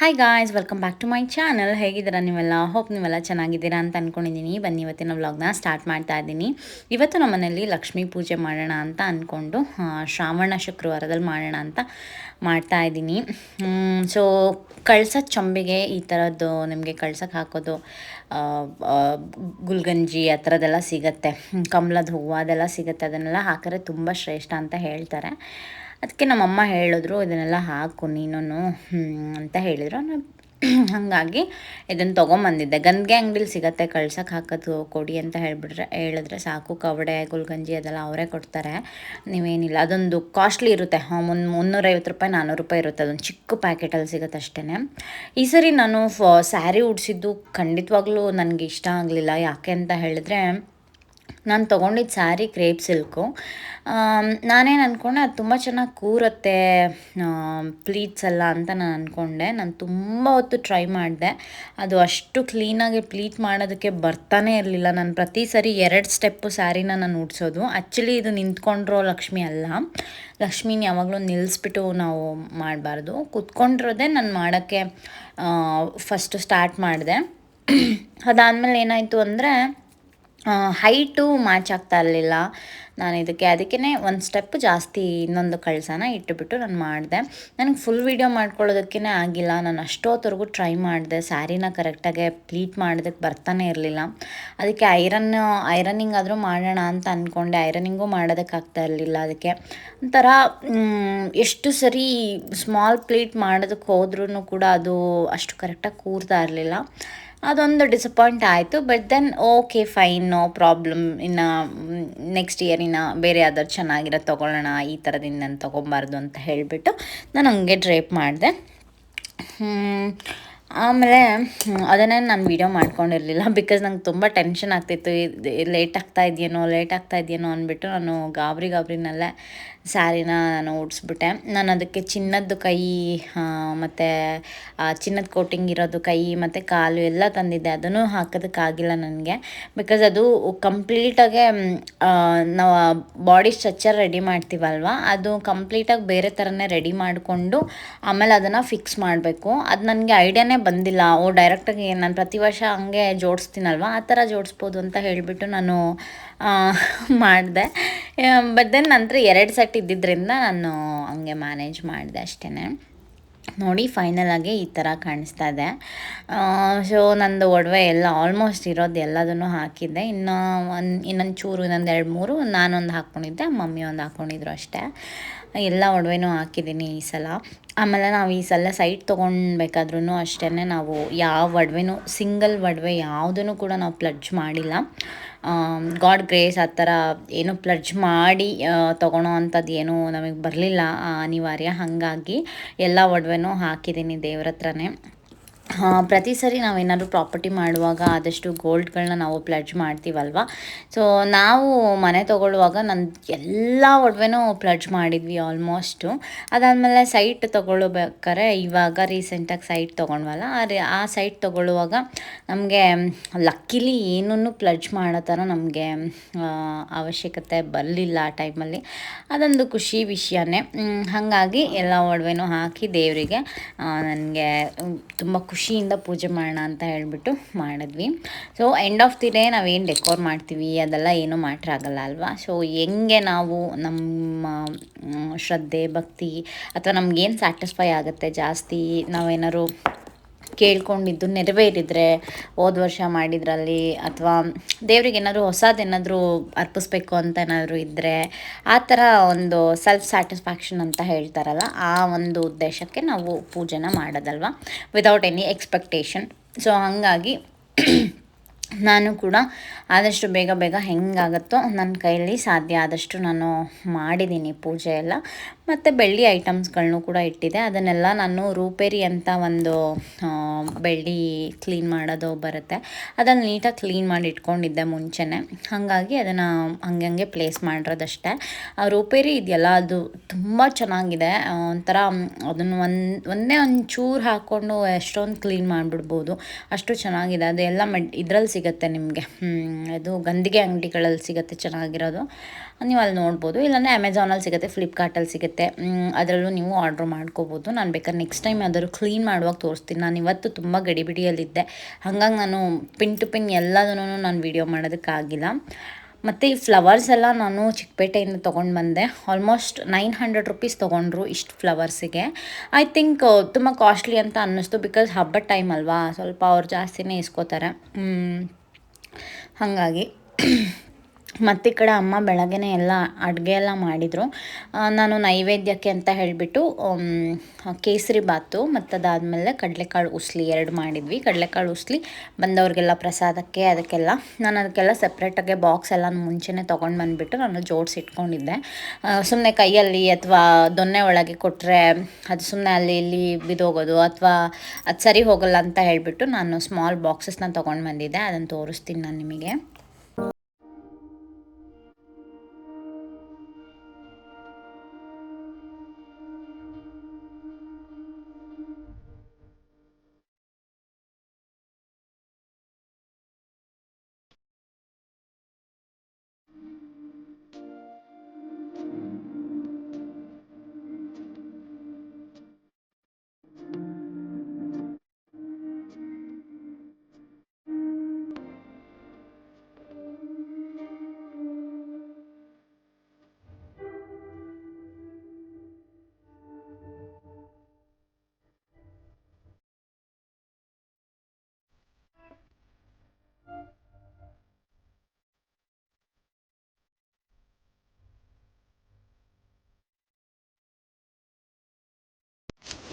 Hi guys welcome back to my channel ಹೇಗಿದ್ದೀರ ನೀವೆಲ್ಲ? Hope ನೀವೆಲ್ಲ ಚೆನ್ನಾಗಿದ್ದೀರಾ ಅಂತ ಅಂದ್ಕೊಂಡಿದ್ದೀನಿ ಬನ್ನಿ, ಇವತ್ತಿನ ವ್ಲಾಗ್ನ ಸ್ಟಾರ್ಟ್ ಮಾಡ್ತಾ ಇದ್ದೀನಿ. ಇವತ್ತು ನಮ್ಮ ಮನೆಯಲ್ಲಿ ಲಕ್ಷ್ಮೀ ಪೂಜೆ ಮಾಡೋಣ ಅಂತ ಅಂದ್ಕೊಂಡು ಶ್ರಾವಣ ಶುಕ್ರವಾರದಲ್ಲಿ ಮಾಡೋಣ ಅಂತ ಮಾಡ್ತಾ ಇದ್ದೀನಿ. ಸೊ ಕಳ್ಸ ಚೊಂಬಿಗೆ ಈ ಥರದ್ದು ನಿಮಗೆ ಕಳ್ಸಕ್ಕೆ ಹಾಕೋದು ಗುಲ್ಗಂಜಿ ಆ ಥರದ್ದೆಲ್ಲ ಸಿಗುತ್ತೆ. ಕಮಲದ ಹೂವು ಅದೆಲ್ಲ ಸಿಗುತ್ತೆ. ಅದನ್ನೆಲ್ಲ ಹಾಕಿದ್ರೆ ತುಂಬ ಶ್ರೇಷ್ಠ ಅಂತ ಹೇಳ್ತಾರೆ. ಅದಕ್ಕೆ ನಮ್ಮಮ್ಮ ಹೇಳಿದ್ರು, ಇದನ್ನೆಲ್ಲ ಹಾಕು ನೀನು ಅಂತ ಹೇಳಿದ್ರು. ನಾನು ಹಾಗಾಗಿ ಇದನ್ನು ತೊಗೊಂಬಂದಿದ್ದೆ. ಗಂದಿಗೆ ಅಂಗಡಿಲಿ ಸಿಗತ್ತೆ ಕಳ್ಸಕ್ಕೆ ಹಾಕೋದು ಕೊಡಿ ಅಂತ ಹೇಳಿಬಿಟ್ರೆ ಹೇಳಿದ್ರೆ ಸಾಕು. ಕವಡೆ, ಗುಲ್ಗಂಜಿ ಅದೆಲ್ಲ ಅವರೇ ಕೊಡ್ತಾರೆ. ನೀವೇನಿಲ್ಲ, ಅದೊಂದು ಕಾಸ್ಟ್ಲಿ ಇರುತ್ತೆ. ಮುನ್, ಮುನ್ನೂರೈವತ್ತು ರೂಪಾಯಿ ನಾನ್ನೂರು ರೂಪಾಯಿ ಇರುತ್ತೆ. ಅದೊಂದು ಚಿಕ್ಕ ಪ್ಯಾಕೆಟಲ್ಲಿ ಸಿಗುತ್ತೆ ಅಷ್ಟೇ ಈ ಸರಿ ನಾನು ಫ ಸ್ಯಾರಿ ಉಡಿಸಿದ್ದು ಖಂಡಿತವಾಗ್ಲೂ ನನಗೆ ಇಷ್ಟ ಆಗಲಿಲ್ಲ. ಯಾಕೆ ಅಂತ ಹೇಳಿದ್ರೆ ನಾನು ತೊಗೊಂಡಿದ್ದು ಸ್ಯಾರಿ ಕ್ರೇಪ್ ಸಿಲ್ಕು. ನಾನೇನು ಅಂದ್ಕೊಂಡೆ ಅದು ತುಂಬ ಚೆನ್ನಾಗಿ ಕೂರುತ್ತೆ ಪ್ಲೀಟ್ಸ್ ಎಲ್ಲ ಅಂತ ನಾನು ಅಂದ್ಕೊಂಡೆ ನಾನು ತುಂಬ ಹೊತ್ತು ಟ್ರೈ ಮಾಡಿದೆ. ಅದು ಅಷ್ಟು ಕ್ಲೀನಾಗಿ ಪ್ಲೀಟ್ ಮಾಡೋದಕ್ಕೆ ಬರ್ತಾನೆ ಇರಲಿಲ್ಲ. ನಾನು ಪ್ರತಿ ಸರಿ ಎರಡು ಸ್ಟೆಪ್ಪು ಸ್ಯಾರಿನ ನಾನು ಉಡ್ಸೋದು. ಆ್ಯಕ್ಚುಲಿ ಇದು ನಿಂತ್ಕೊಂಡ್ರೋ ಲಕ್ಷ್ಮಿ ಅಲ್ಲ. ಲಕ್ಷ್ಮಿನ ಯಾವಾಗಲೂ ನಿಲ್ಲಿಸ್ಬಿಟ್ಟು ನಾವು ಮಾಡಬಾರ್ದು. ಕುತ್ಕೊಂಡಿರೋದೇ ನಾನು ಮಾಡೋಕ್ಕೆ ಫಸ್ಟು ಸ್ಟಾರ್ಟ್ ಮಾಡಿದೆ. ಅದಾದಮೇಲೆ ಏನಾಯಿತು ಅಂದರೆ ಹೈಟು ಮ್ಯಾಚ್ ಆಗ್ತಾ ಇರಲಿಲ್ಲ. ನಾನು ಇದಕ್ಕೆ ಅದಕ್ಕೇ ಒಂದು ಸ್ಟೆಪ್ ಜಾಸ್ತಿ ಇನ್ನೊಂದು ಕಳಸನ ಇಟ್ಟುಬಿಟ್ಟು ನಾನು ಮಾಡಿದೆ. ನನಗೆ ಫುಲ್ ವೀಡಿಯೋ ಮಾಡ್ಕೊಳ್ಳೋದಕ್ಕೇ ಆಗಿಲ್ಲ. ನಾನು ಅಷ್ಟೊತ್ತವರೆಗೂ ಟ್ರೈ ಮಾಡಿದೆ. ಸ್ಯಾರಿನ ಕರೆಕ್ಟಾಗಿ ಪ್ಲೀಟ್ ಮಾಡೋದಕ್ಕೆ ಬರ್ತಾನೆ ಇರಲಿಲ್ಲ. ಅದಕ್ಕೆ ಐರನ್ ಐರನಿಂಗ್ ಆದರೂ ಮಾಡೋಣ ಅಂತ ಅಂದ್ಕೊಂಡೆ ಐರನಿಂಗು ಮಾಡೋದಕ್ಕಾಗ್ತಾ ಇರಲಿಲ್ಲ ಅದಕ್ಕೆ. ಒಂಥರ ಎಷ್ಟು ಸರಿ ಸ್ಮಾಲ್ ಪ್ಲೀಟ್ ಮಾಡೋದಕ್ಕೆ ಹೋದ್ರೂ ಕೂಡ ಅದು ಅಷ್ಟು ಕರೆಕ್ಟಾಗಿ ಕೂರ್ತಾ ಇರಲಿಲ್ಲ. ಅದೊಂದು ಡಿಸಪಾಯಿಂಟ್ ಆಯಿತು but then okay fine no problem ಇನ್ನು ನೆಕ್ಸ್ಟ್ ಇಯರ್ ಇನ್ನು ಬೇರೆ ಯಾವ್ದಾದ್ರು ಚೆನ್ನಾಗಿರೋ ತೊಗೊಳ್ಳೋಣ, ಈ ಥರದಿಂದ ನಾನು ತೊಗೊಬಾರ್ದು ಅಂತ ಹೇಳಿಬಿಟ್ಟು ನಾನು ಹಂಗೆ ಡ್ರೇಪ್ ಮಾಡಿದೆ. ಆಮೇಲೆ ಅದನ್ನೇ ನಾನು ವೀಡಿಯೋ ಮಾಡ್ಕೊಂಡಿರಲಿಲ್ಲ ಬಿಕಾಸ್ ನಂಗೆ ತುಂಬ ಟೆನ್ಷನ್ ಆಗ್ತಿತ್ತು. ಲೇಟ್ ಆಗ್ತಾ ಇದೆಯೇನೋ ಲೇಟ್ ಆಗ್ತಾ ಇದೆಯೇನೋ ಅಂದ್ಬಿಟ್ಟು ನಾನು ಗಾಬರಿ ಗಾಬರಿನಲ್ಲೇ ಸ್ಯಾರಿನ ನಾನು ಉಡ್ಸ್ಬಿಟ್ಟೆ. ನಾನು ಅದಕ್ಕೆ ಚಿನ್ನದ್ದು ಕೈ ಮತ್ತು ಚಿನ್ನದ ಕೋಟಿಂಗ್ ಇರೋದು ಕೈ, ಮತ್ತು ಕಾಲು ಎಲ್ಲ ತಂದಿದ್ದೆ. ಅದನ್ನು ಹಾಕೋದಕ್ಕಾಗಿಲ್ಲ ನನಗೆ. ಬಿಕಾಸ್ ಅದು ಕಂಪ್ಲೀಟಾಗೆ ನಾವು ಬಾಡಿ ಸ್ಟ್ರಕ್ಚರ್ ರೆಡಿ ಮಾಡ್ತೀವಲ್ವ? ಅದು ಕಂಪ್ಲೀಟಾಗಿ ಬೇರೆ ಥರನೇ ರೆಡಿ ಮಾಡಿಕೊಂಡು ಆಮೇಲೆ ಅದನ್ನು ಫಿಕ್ಸ್ ಮಾಡಬೇಕು. ಅದು ನನಗೆ ಐಡಿಯಾನೇ ಬಂದಿಲ್ಲ. ಓ ಡೈರೆಕ್ಟಾಗಿ ನಾನು ಪ್ರತಿ ವರ್ಷ ಹಂಗೆ ಜೋಡಿಸ್ತೀನಲ್ವ? ಆ ಥರ ಜೋಡಿಸ್ಬೋದು ಅಂತ ಹೇಳಿಬಿಟ್ಟು ನಾನು ಮಾಡಿದೆ. ಬಟ್ ದೆನ್ ನಂತರ ಎರಡು ಸೆಟ್ ಇದ್ದಿದ್ದರಿಂದ ನಾನು ಹಂಗೆ ಮ್ಯಾನೇಜ್ ಮಾಡಿದೆ ಅಷ್ಟೇ ನೋಡಿ ಫೈನಲ್ ಆಗಿ ಈ ಥರ ಕಾಣಿಸ್ತಾ ಇದೆ. ಸೊ ನಂದು ಒಡವೆ ಎಲ್ಲ ಆಲ್ಮೋಸ್ಟ್ ಇರೋದು ಎಲ್ಲದನ್ನು ಹಾಕಿದ್ದೆ. ಇನ್ನು ಒಂದು ಇನ್ನೊಂದು ಚೂರು ಇನ್ನೊಂದು ಎರಡು ಮೂರು, ನಾನೊಂದು ಹಾಕ್ಕೊಂಡಿದ್ದೆ ಮಮ್ಮಿ ಒಂದು ಹಾಕ್ಕೊಂಡಿದ್ರು ಅಷ್ಟೇ. ಎಲ್ಲ ಒಡವೆನೂ ಹಾಕಿದ್ದೀನಿ ಈ ಸಲ. ಆಮೇಲೆ ನಾವು ಈ ಸಲ ಸೈಟ್ ತೊಗೊಳ್ಬೇಕಾದ್ರೂ ಅಷ್ಟೇ ನಾವು ಯಾವ ಒಡವೆನೂ ಸಿಂಗಲ್ ಒಡವೆ ಯಾವುದನ್ನು ಕೂಡ ನಾವು ಪ್ಲಡ್ಜ್ ಮಾಡಿಲ್ಲ. ಗಾಡ್ ಗ್ರೇಸ್ ಆ ಥರ ಏನು ಪ್ಲಡ್ಜ್ ಮಾಡಿ ತೊಗೊಳೋ ಅಂಥದ್ದು ಏನೂ ನಮಗೆ ಬರಲಿಲ್ಲ ಅನಿವಾರ್ಯ. ಹಾಗಾಗಿ ಎಲ್ಲ ಒಡವೆನೂ ಹಾಕಿದ್ದೀನಿ ದೇವ್ರ ಹತ್ರನೇ. ಪ್ರತಿ ಸರಿ ನಾವೇನಾದ್ರು ಪ್ರಾಪರ್ಟಿ ಮಾಡುವಾಗ ಆದಷ್ಟು ಗೋಲ್ಡ್ಗಳನ್ನ ನಾವು ಪ್ಲಡ್ಜ್ ಮಾಡ್ತೀವಲ್ವ? ಸೊ ನಾವು ಮನೆ ತೊಗೊಳ್ಳುವಾಗ ನನ್ನ ಎಲ್ಲ ಒಡವೆನೂ ಪ್ಲಡ್ಜ್ ಮಾಡಿದ್ವಿ ಆಲ್ಮೋಸ್ಟು ಅದಾದಮೇಲೆ ಸೈಟ್ ತೊಗೊಳ್ಬೇಕಾರೆ ಇವಾಗ ರೀಸೆಂಟಾಗಿ ಸೈಟ್ ತೊಗೊಂಡ್ವಲ್ಲ ಆ ಸೈಟ್ ತೊಗೊಳ್ಳುವಾಗ ನಮಗೆ ಲಕ್ಕಿಲಿ ಏನೂ ಪ್ಲಡ್ಜ್ ಮಾಡೋ ಥರ ನಮಗೆ ಅವಶ್ಯಕತೆ ಬರಲಿಲ್ಲ ಆ ಟೈಮಲ್ಲಿ ಅದೊಂದು ಖುಷಿ ವಿಷಯನೇ. ಹಾಗಾಗಿ ಎಲ್ಲ ಒಡವೆನೂ ಹಾಕಿ ದೇವರಿಗೆ ನನಗೆ ತುಂಬ ಖುಷಿಯಿಂದ ಪೂಜೆ ಮಾಡೋಣ ಅಂತ ಹೇಳಿಬಿಟ್ಟು ಮಾಡಿದ್ವಿ. So end of the day ನಾವೇನು ಡೆಕೋರ್ ಮಾಡ್ತೀವಿ, ಅದೆಲ್ಲ ಏನೂ ಮ್ಯಾಟ್ರ್ ಆಗಲ್ಲ ಅಲ್ವಾ? ಸೊ ಹೆಂಗೆ ನಾವು ನಮ್ಮ ಶ್ರದ್ಧೆ, ಭಕ್ತಿ ಅಥವಾ ನಮ್ಗೇನು ಸ್ಯಾಟಿಸ್ಫೈ ಆಗುತ್ತೆ ಜಾಸ್ತಿ, ನಾವೇನಾದ್ರು ಕೇಳ್ಕೊಂಡಿದ್ದು ನೆರವೇರಿದ್ರೆ ಹೋದ ವರ್ಷ ಮಾಡಿದ್ರಲ್ಲಿ ಅಥವಾ ದೇವ್ರಿಗೆ ಏನಾದರೂ ಹೊಸದೇನಾದರೂ ಅರ್ಪಿಸ್ಬೇಕು ಅಂತ ಏನಾದರೂ ಇದ್ದರೆ ಆ ಥರ ಒಂದು ಸೆಲ್ಫ್ ಸ್ಯಾಟಿಸ್ಫ್ಯಾಕ್ಷನ್ ಅಂತ ಹೇಳ್ತಾರಲ್ಲ ಆ ಒಂದು ಉದ್ದೇಶಕ್ಕೆ ನಾವು ಪೂಜೆನ ಮಾಡೋದಲ್ವ? ವಿತೌಟ್ ಎನಿ ಎಕ್ಸ್ಪೆಕ್ಟೇಷನ್ ಸೊ ಹಾಗಾಗಿ ನಾನು ಕೂಡ ಆದಷ್ಟು ಬೇಗ ಬೇಗ ಹೆಂಗಾಗುತ್ತೋ ನನ್ನ ಕೈಯಲ್ಲಿ ಸಾಧ್ಯ ಆದಷ್ಟು ನಾನು ಮಾಡಿದ್ದೀನಿ ಪೂಜೆ ಎಲ್ಲ. ಮತ್ತು ಬೆಳ್ಳಿ ಐಟಮ್ಸ್ಗಳನ್ನೂ ಕೂಡ ಇಟ್ಟಿದೆ. ಅದನ್ನೆಲ್ಲ ನಾನು ರೂಪೇರಿ ಅಂತ ಒಂದು ಬೆಳ್ಳಿ ಕ್ಲೀನ್ ಮಾಡೋದು ಬರುತ್ತೆ. ಅದನ್ನು ನೀಟಾಗಿ ಕ್ಲೀನ್ ಮಾಡಿ ಇಟ್ಕೊಂಡಿದ್ದೆ ಮುಂಚೆನೇ. ಹಾಗಾಗಿ ಅದನ್ನು ಹಂಗೆ ಪ್ಲೇಸ್ ಮಾಡಿರೋದಷ್ಟೇ. ಆ ರೂಪೇರಿ ಇದೆಯಲ್ಲ, ಅದು ತುಂಬ ಚೆನ್ನಾಗಿದೆ. ಒಂಥರ ಅದನ್ನು ಒಂದು ಒಂದೇ ಒಂದು ಚೂರು ಹಾಕ್ಕೊಂಡು ಎಷ್ಟೊಂದು ಕ್ಲೀನ್ ಮಾಡಿಬಿಡ್ಬೋದು. ಅಷ್ಟು ಚೆನ್ನಾಗಿದೆ. ಅದು ಎಲ್ಲ ಮೆಡ್, ಇದ್ರಲ್ಲಿ ಸಿಗುತ್ತೆ ನಿಮಗೆ. ಅದು ಗಂದಿಗೆ ಅಂಗಡಿಗಳಲ್ಲಿ ಸಿಗುತ್ತೆ ಚೆನ್ನಾಗಿರೋದು. ನೀವು ಅಲ್ಲಿ ನೋಡ್ಬೋದು. ಇಲ್ಲಾಂದರೆ ಅಮೆಝಾನಲ್ಲಿ ಸಿಗುತ್ತೆ ಫ್ಲಿಪ್ಕಾರ್ಟಲ್ಲಿ ಸಿಗುತ್ತೆ. ಅದರಲ್ಲೂ ನೀವು ಆರ್ಡ್ರ್ ಮಾಡ್ಕೋಬೋದು. ನಾನು ಬೇಕಾದ್ರೆ ನೆಕ್ಸ್ಟ್ ಟೈಮ್ ಯಾವ್ದಾದ್ರು ಕ್ಲೀನ್ ಮಾಡುವಾಗ ತೋರಿಸ್ತೀನಿ. ನಾನು ಇವತ್ತು ತುಂಬ ಗಡಿಬಿಡಿಯಲ್ಲಿದ್ದೆ. ಹಾಗಾಗಿ ನಾನು ಪಿನ್ ಟು ಪಿನ್ ಎಲ್ಲದನ್ನೂ ನಾನು ವೀಡಿಯೋ ಮಾಡೋದಕ್ಕಾಗಿಲ್ಲ. ಮತ್ತು ಈ ಫ್ಲವರ್ಸ್ ಎಲ್ಲ ನಾನು ಚಿಕ್ಕಪೇಟೆಯಿಂದ ತೊಗೊಂಡು ಬಂದೆ. ಆಲ್ಮೋಸ್ಟ್ ನೈನ್ ಹಂಡ್ರೆಡ್ ರುಪೀಸ್ ತೊಗೊಂಡ್ರು ಇಷ್ಟು ಫ್ಲವರ್ಸಿಗೆ ಐ ಥಿಂಕ್ ತುಂಬ ಕಾಸ್ಟ್ಲಿ ಅಂತ ಅನ್ನಿಸ್ತು ಬಿಕಾಸ್ ಹಬ್ಬದ ಟೈಮ್ ಅಲ್ವಾ? ಸ್ವಲ್ಪ ಅವ್ರು ಜಾಸ್ತಿನೇ ಇಸ್ಕೋತಾರೆ. ಹಾಗಾಗಿ. ಮತ್ತು ಅಮ್ಮ ಬೆಳಗ್ಗೆ ಎಲ್ಲ ಅಡುಗೆ ಎಲ್ಲ ಮಾಡಿದರು. ನಾನು ನೈವೇದ್ಯಕ್ಕೆ ಅಂತ ಹೇಳಿಬಿಟ್ಟು ಕೇಸರಿ ಬಾತು ಮತ್ತು ಅದಾದಮೇಲೆ ಕಡಲೆಕಾಳು ಉಸ್ಲಿ ಎರಡು ಮಾಡಿದ್ವಿ. ಕಡಲೆಕಾಳು ಉಸ್ಲಿ ಬಂದವ್ರಿಗೆಲ್ಲ ಪ್ರಸಾದಕ್ಕೆ ಅದಕ್ಕೆಲ್ಲ. ನಾನು ಅದಕ್ಕೆಲ್ಲ ಸಪ್ರೇಟಾಗೆ ಬಾಕ್ಸ್ ಎಲ್ಲ ಮುಂಚೆನೇ ತೊಗೊಂಡು ಬಂದುಬಿಟ್ಟು ನಾನು ಜೋಡಿಸಿ ಇಟ್ಕೊಂಡಿದ್ದೆ. ಸುಮ್ಮನೆ ಕೈಯಲ್ಲಿ ಅಥವಾ ದೊನ್ನೆ ಒಳಗೆ ಕೊಟ್ಟರೆ ಅದು ಸುಮ್ಮನೆ ಅಲ್ಲಿ ಇಲ್ಲಿ ಬಿದೋಗೋದು ಅಥವಾ ಅದು ಸರಿ ಹೋಗಲ್ಲ ಅಂತ ಹೇಳಿಬಿಟ್ಟು ನಾನು ಸ್ಮಾಲ್ ಬಾಕ್ಸಸ್ನ ತೊಗೊಂಡು ಬಂದಿದ್ದೆ. ಅದನ್ನು ತೋರಿಸ್ತೀನಿ ನಾನು ನಿಮಗೆ.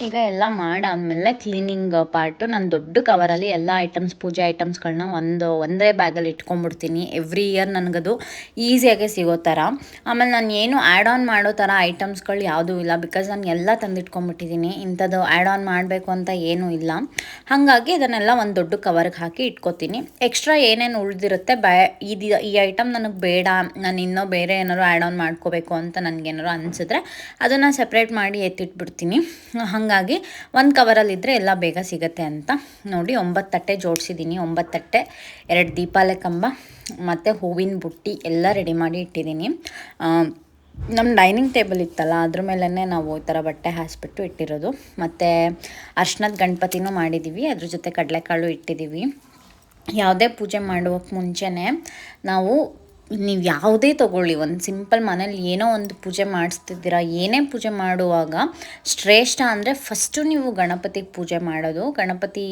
ಈಗ ಎಲ್ಲ ಮಾಡಾದಮೇಲೆ ಕ್ಲೀನಿಂಗ್ ಪಾರ್ಟು ನಾನು ದೊಡ್ಡ ಕವರಲ್ಲಿ ಎಲ್ಲ ಐಟಮ್ಸ್ ಪೂಜೆ ಐಟಮ್ಸ್ಗಳನ್ನ ಒಂದು, ಒಂದೇ ಬ್ಯಾಗಲ್ಲಿ ಇಟ್ಕೊಂಡ್ಬಿಡ್ತೀನಿ. ಎವ್ರಿ ಇಯರ್ ನನಗದು ಈಸಿಯಾಗೆ ಸಿಗೋ ಥರ ಆಮೇಲೆ ನಾನು ಏನು ಆ್ಯಡ್ ಆನ್ ಮಾಡೋ ಥರ ಐಟಮ್ಸ್ಗಳು ಯಾವುದೂ ಇಲ್ಲ. ಬಿಕಾಸ್ ನಾನು ಎಲ್ಲ ತಂದಿಟ್ಕೊಂಡ್ಬಿಟ್ಟಿದ್ದೀನಿ ಇಂಥದ್ದು ಆ್ಯಡ್ ಆನ್ ಮಾಡಬೇಕು ಅಂತ ಏನೂ ಇಲ್ಲ. ಹಾಗಾಗಿ ಇದನ್ನೆಲ್ಲ ಒಂದು ದೊಡ್ಡ ಕವರ್ಗೆ ಹಾಕಿ ಇಟ್ಕೋತೀನಿ. ಎಕ್ಸ್ಟ್ರಾ ಏನೇನು ಉಳಿದಿರುತ್ತೆ ಇದು ಈ ಐಟಮ್ ನನಗೆ ಬೇಡ, ನಾನು ಇನ್ನೂ ಬೇರೆ ಏನಾದ್ರು ಆ್ಯಡ್ ಆನ್ ಮಾಡ್ಕೋಬೇಕು ಅಂತ ನನಗೇನಾರು ಅನಿಸಿದ್ರೆ ಅದನ್ನು ಸಪ್ರೇಟ್ ಮಾಡಿ ಎತ್ತಿಟ್ಬಿಡ್ತೀನಿ. ಹಂಗೆ ಹಾಗಾಗಿ ಒಂದು ಕವರಲ್ಲಿದ್ದರೆ ಎಲ್ಲ ಬೇಗ ಸಿಗುತ್ತೆ ಅಂತ. ನೋಡಿ, ಒಂಬತ್ತು ತಟ್ಟೆ ಜೋಡಿಸಿದ್ದೀನಿ ಒಂಬತ್ತು ತಟ್ಟೆ ಎರಡು ದೀಪಾಲೆ ಕಂಬ ಮತ್ತು ಹೂವಿನ ಬುಟ್ಟಿ ಎಲ್ಲ ರೆಡಿ ಮಾಡಿ ಇಟ್ಟಿದ್ದೀನಿ ನಮ್ಮ ಡೈನಿಂಗ್ ಟೇಬಲ್ ಇತ್ತಲ್ಲ, ಅದ್ರ ಮೇಲೇ ನಾವು ಈ ಥರ ಬಟ್ಟೆ ಹಾಸ್ಬಿಟ್ಟು ಇಟ್ಟಿರೋದು. ಮತ್ತು ಅರ್ಶನದ ಗಣಪತಿನೂ ಮಾಡಿದ್ದೀವಿ ಅದ್ರ ಜೊತೆ ಕಡಲೆಕಾಳು ಇಟ್ಟಿದ್ದೀವಿ ಯಾವುದೇ ಪೂಜೆ ಮಾಡೋಕ್ಕೆ ಮುಂಚೆನೇ ನಾವು ನೀವು ಯಾವುದೇ ತೊಗೊಳ್ಳಿ, ಒಂದು ಸಿಂಪಲ್ ಮನೇಲಿ ಏನೋ ಒಂದು ಪೂಜೆ ಮಾಡಿಸ್ತಿದ್ದೀರಾ, ಏನೇ ಪೂಜೆ ಮಾಡುವಾಗ ಶ್ರೇಷ್ಠ ಅಂದರೆ ಫಸ್ಟು ನೀವು ಗಣಪತಿಗೆ ಪೂಜೆ ಮಾಡೋದು. ಗಣಪತಿ